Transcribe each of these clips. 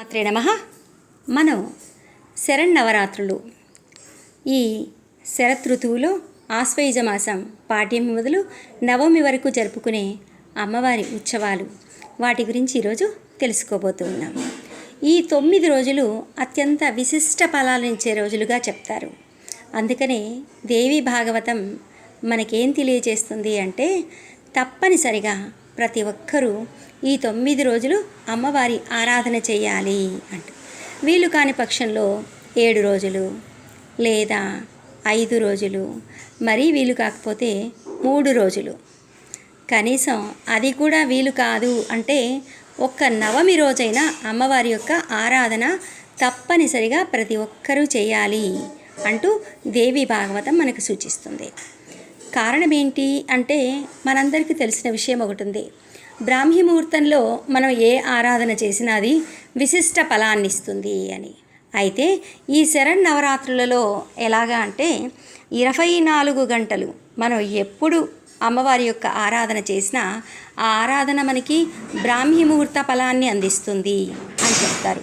మాత్రే నమ. మనం శరన్నవరాత్రులు. ఈ శరత్ ఋతువులో ఆశ్వయుజ మాసం పాఠ్యం మొదలు నవమి వరకు జరుపుకునే అమ్మవారి ఉత్సవాలు వాటి గురించి ఈరోజు తెలుసుకోబోతున్నాం ఈ తొమ్మిది రోజులు అత్యంత విశిష్ట ఫలాలనిచ్చే రోజులుగా చెప్తారు. అందుకనే దేవి భాగవతం మనకేం తెలియజేస్తుంది అంటే తప్పనిసరిగా ప్రతి ఒక్కరూ ఈ తొమ్మిది రోజులు అమ్మవారి ఆరాధన చేయాలి అంటూ. వీలు కాని పక్షంలో ఏడు రోజులు లేదా ఐదు రోజులు మరీ వీలు కాకపోతే మూడు రోజులు. కనీసం అది కూడా వీలు కాదు అంటే ఒక్క నవమి రోజైనా అమ్మవారి యొక్క ఆరాధన తప్పనిసరిగా ప్రతి ఒక్కరూ చేయాలి అంటూ దేవి భాగవతం మనకు సూచిస్తుంది. కారణం ఏంటి అంటే మనందరికీ తెలిసిన విషయం ఒకటి ఉంది. బ్రాహ్మీ ముహూర్తంలో మనం ఏ ఆరాధన చేసినా అది విశిష్ట ఫలాన్ని ఇస్తుంది అని. అయితే ఈ శరణ్ నవరాత్రులలో ఎలాగా అంటే ఇరవై నాలుగు గంటలు మనం ఎప్పుడు అమ్మవారి యొక్క ఆరాధన చేసినా ఆ ఆరాధన మనకి బ్రాహ్మీ ముహూర్త ఫలాన్ని అందిస్తుంది అని చెప్తారు.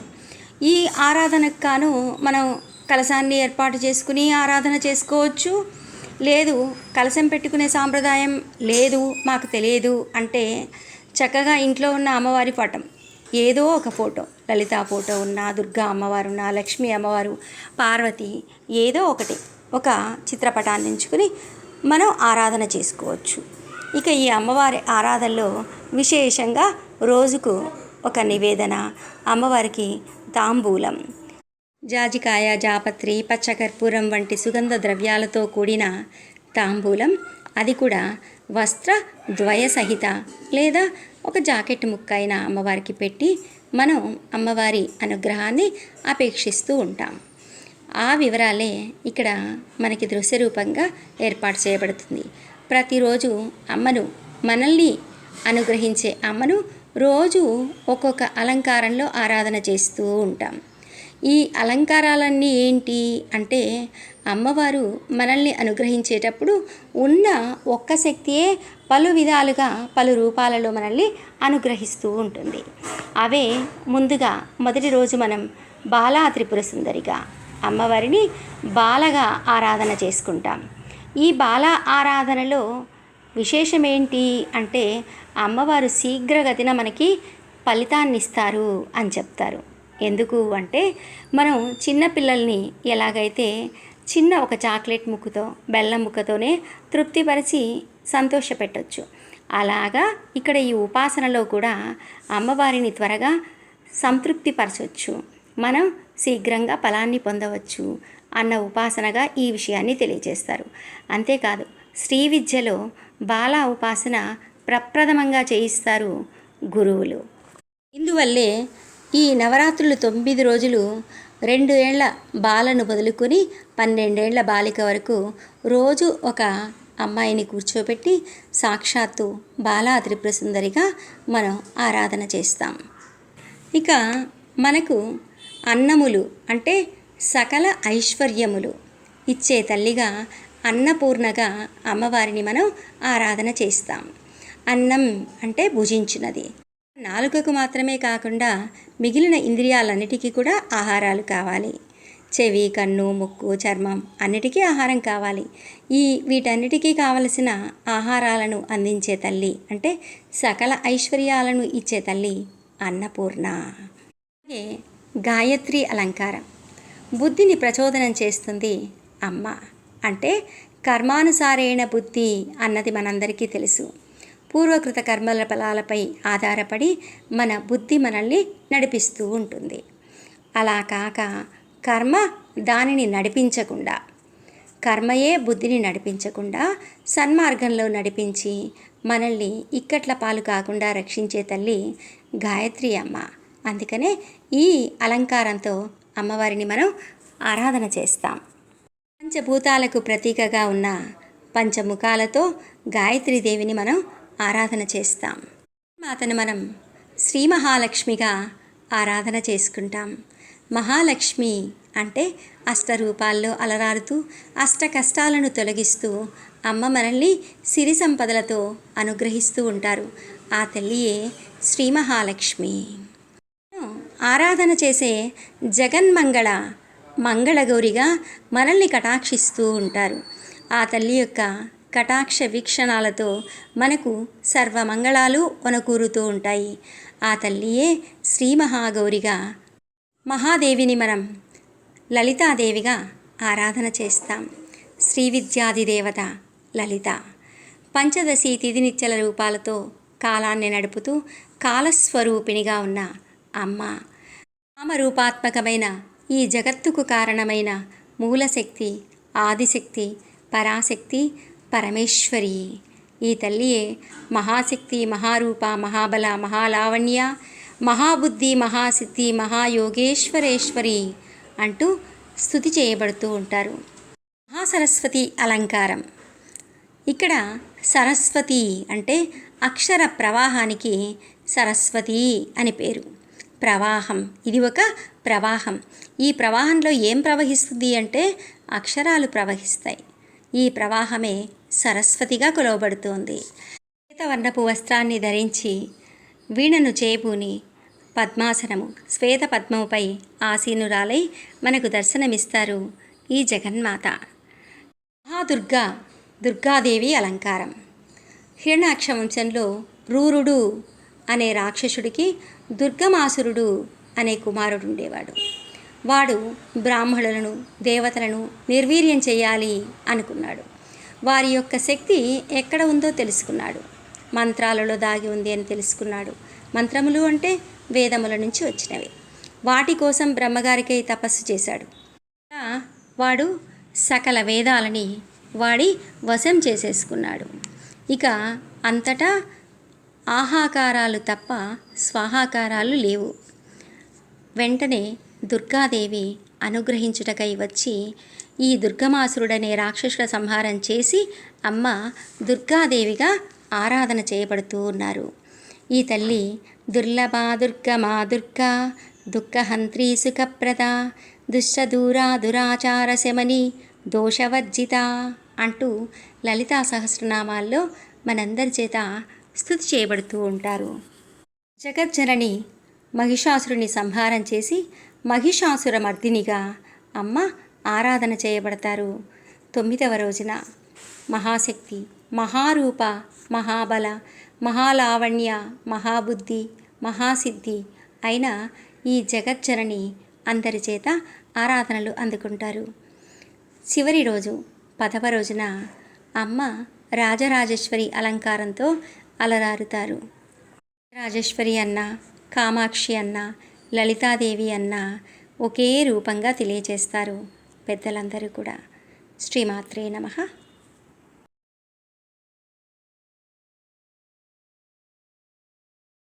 ఈ ఆరాధనకు కాను మనం కలశాన్ని ఏర్పాటు చేసుకుని ఆరాధన చేసుకోవచ్చు. లేదు కలశం పెట్టుకునే సాంప్రదాయం లేదు మాకు తెలియదు అంటే చక్కగా ఇంట్లో ఉన్న అమ్మవారి పటం. ఏదో ఒక ఫోటో. లలితా ఫోటో ఉన్న దుర్గా అమ్మవారు ఉన్న లక్ష్మీ అమ్మవారు పార్వతి ఏదో ఒకటి. ఒక చిత్రపటాన్ని ఎంచుకుని మనం ఆరాధన చేసుకోవచ్చు. ఇక ఈ అమ్మవారి ఆరాధనలో విశేషంగా రోజుకు ఒక నివేదన అమ్మవారికి తాంబూలం. జాజికాయ జాపత్రి పచ్చకర్పూరం వంటి సుగంధ ద్రవ్యాలతో కూడిన తాంబూలం అది కూడా వస్త్ర ద్వయ సహిత లేదా ఒక జాకెట్ ముక్క అయిన అమ్మవారికి పెట్టి మనం అమ్మవారి అనుగ్రహాన్ని అపేక్షిస్తూ ఉంటాం. ఆ వివరాలే ఇక్కడ మనకి దృశ్య రూపంగా ఏర్పాటు చేయబడుతుంది. ప్రతిరోజు అమ్మను మనల్ని అనుగ్రహించే అమ్మను రోజు ఒక్కొక్క అలంకారంలో ఆరాధన చేస్తూ ఉంటాం. ఈ అలంకారాలన్నీ ఏంటి? అంటే అమ్మవారు మనల్ని అనుగ్రహించేటప్పుడు ఉన్న ఒక్క శక్తియే పలు విధాలుగా పలు రూపాలలో మనల్ని అనుగ్రహిస్తూ ఉంటుంది. అవే ముందుగా మొదటి రోజు మనం బాలా త్రిపుర సుందరిగా అమ్మవారిని బాలగా ఆరాధన చేసుకుంటాం. ఈ బాల ఆరాధనలో విశేషం ఏంటి అంటే అమ్మవారు శీఘ్రగతిన మనకి ఫలితాన్ని ఇస్తారు అని చెప్తారు. ఎందుకు అంటే మనం చిన్న పిల్లల్ని ఎలాగైతే చిన్న ఒక చాక్లెట్ ముక్కుతో బెల్లం ముక్కతోనే తృప్తిపరిచి సంతోషపెట్టొచ్చు. అలాగా ఇక్కడ ఈ ఉపాసనలో కూడా అమ్మవారిని త్వరగా సంతృప్తిపరచవచ్చు మనం శీఘ్రంగా ఫలాన్ని పొందవచ్చు అన్న ఉపాసనగా ఈ విషయాన్ని తెలియజేస్తారు. అంతేకాదు శ్రీ విద్యలో బాల ఉపాసన ప్రప్రథమంగా చేయిస్తారు గురువులు. ఇందువల్లే ఈ నవరాత్రులు తొమ్మిది రోజులు రెండు ఏళ్ళ బాలను వదులుకొని పన్నెండేళ్ళ బాలిక వరకు రోజు ఒక అమ్మాయిని కూర్చోబెట్టి సాక్షాత్తు బాలా త్రిపుర సుందరిగా మనం ఆరాధన చేస్తాం. ఇక మనకు అన్నములు అంటే సకల ఐశ్వర్యములు ఇచ్చే తల్లిగా అన్నపూర్ణగా అమ్మవారిని మనం ఆరాధన చేస్తాం. అన్నం అంటే భుజించినది. నాలుకకు మాత్రమే కాకుండా మిగిలిన ఇంద్రియాలన్నిటికీ కూడా ఆహారాలు కావాలి. చెవి కన్ను ముక్కు చర్మం అన్నిటికీ ఆహారం కావాలి. ఈ వీటన్నిటికీ కావలసిన ఆహారాలను అందించే తల్లి అంటే సకల ఐశ్వర్యాలను ఇచ్చే తల్లి అన్నపూర్ణ. అలాగే గాయత్రి అలంకారం. బుద్ధిని ప్రచోదనం చేస్తుంది అమ్మ అంటే కర్మానుసారేణ బుద్ధి అన్నది మనందరికీ తెలుసు. పూర్వకృత కర్మల ఫలాలపై ఆధారపడి మన బుద్ధి మనల్ని నడిపిస్తూ ఉంటుంది. అలా కాక కర్మ దానిని నడిపించకుండా కర్మయే బుద్ధిని నడిపించకుండా సన్మార్గంలో నడిపించి మనల్ని ఇక్కట్ల పాలు కాకుండా రక్షించే తల్లి గాయత్రి అమ్మ. అందుకనే ఈ అలంకారంతో అమ్మవారిని మనం ఆరాధన చేస్తాం. పంచభూతాలకు ప్రతీకగా ఉన్న పంచముఖాలతో గాయత్రి దేవిని మనం ఆరాధన చేస్తాం. మాతను మనం శ్రీ మహాలక్ష్మిగా ఆరాధన చేసుకుంటాం. మహాలక్ష్మి అంటే అష్టరూపాల్లో అలరారుతూ అష్ట కష్టాలను తొలగిస్తూ అమ్మ మనల్ని సిరి సంపదలతో అనుగ్రహిస్తూ ఉంటారు. ఆ తల్లియే శ్రీ మహాలక్ష్మి. ఆరాధన చేసే జగన్మంగళ మంగళగౌరిగా మనల్ని కటాక్షిస్తూ ఉంటారు. ఆ తల్లి యొక్క కటాక్ష వీక్షణాలతో మనకు సర్వమంగళాలు ఒనకూరుతూ ఉంటాయి. ఆ తల్లియే శ్రీ మహాగౌరిగా మహాదేవిని మనం లలితాదేవిగా ఆరాధన చేస్తాం. శ్రీ విద్యాధిదేవత లలిత. పంచదశి తిథినిత్యల రూపాలతో కాలాన్ని నడుపుతూ కాలస్వరూపిణిగా ఉన్న అమ్మ. నామరూపాత్మకమైన ఈ జగత్తుకు కారణమైన మూలశక్తి ఆదిశక్తి పరాశక్తి పరమేశ్వరి. ఈ తల్లియే మహాశక్తి మహారూప మహాబల మహాలావణ్య మహాబుద్ధి మహాసిద్ధి మహాయోగేశ్వరేశ్వరి అంటూ స్థుతి చేయబడుతూ ఉంటారు. మహాసరస్వతి అలంకారం. ఇక్కడ సరస్వతి అంటే అక్షర ప్రవాహానికి సరస్వతి అని పేరు. ప్రవాహం ఇది ఒక ప్రవాహం. ఈ ప్రవాహంలో ఏం ప్రవహిస్తుంది అంటే అక్షరాలు ప్రవహిస్తాయి. ఈ ప్రవాహమే సరస్వతిగా కొలవబడుతోంది. శ్వేతవర్ణపు వస్త్రాన్ని ధరించి వీణను చేపూని పద్మాసనము శ్వేత పద్మముపై ఆసీనురాలై మనకు దర్శనమిస్తారు ఈ జగన్మాత. మహాదుర్గా దుర్గాదేవి అలంకారం. హిరణాక్ష వంశంలో రూరుడు అనే రాక్షసుడికి దుర్గమాసురుడు అనే కుమారుడు ఉండేవాడు వాడు బ్రాహ్మణులను దేవతలను నిర్వీర్యం చేయాలి అనుకున్నాడు. వారి యొక్క శక్తి ఎక్కడ ఉందో తెలుసుకున్నాడు. మంత్రాలలో దాగి ఉంది అని తెలుసుకున్నాడు. మంత్రములు అంటే వేదముల నుంచి వచ్చినవి. వాటి కోసం బ్రహ్మగారికై తపస్సు చేశాడు. వాడు సకల వేదాలని వాడి వశం చేసేసుకున్నాడు. ఇక అంతటా ఆహాకారాలు తప్ప స్వాహాకారాలు లేవు. వెంటనే దుర్గాదేవి అనుగ్రహించుటకై వచ్చి ఈ దుర్గమాసురుడనే రాక్షసుల సంహారం చేసి అమ్మ దుర్గాదేవిగా ఆరాధన చేయబడుతూ ఉన్నారు. ఈ తల్లి దుర్లభా దుర్గమా దుర్గా దుఃఖహంత్రీ సుఖప్రద దుశ్చదూరా దురాచార శమని దోషవర్జిత అంటూ లలితా సహస్రనామాల్లో మనందరి చేత స్థుతి చేయబడుతూ ఉంటారు. జగజ్జనని మహిషాసురుని సంహారం చేసి మహిషాసుర మర్దినిగా అమ్మ ఆరాధన చేయబడతారు. తొమ్మిదవ రోజున మహాశక్తి మహారూప మహాబల మహాలావణ్య మహాబుద్ధి మహాసిద్ధి అయిన ఈ జగజ్జనని అందరి చేత ఆరాధనలు అందుకుంటారు. చివరి రోజు పదవ రోజున అమ్మ రాజరాజేశ్వరి అలంకారంతో అలరారుతారు. రాజేశ్వరి అన్న కామాక్షి అన్న లలితాదేవి అన్న ఒకే రూపంగా తెలియజేస్తారు. పెద్దలందరూ కూడా శ్రీమాత్రే నమః.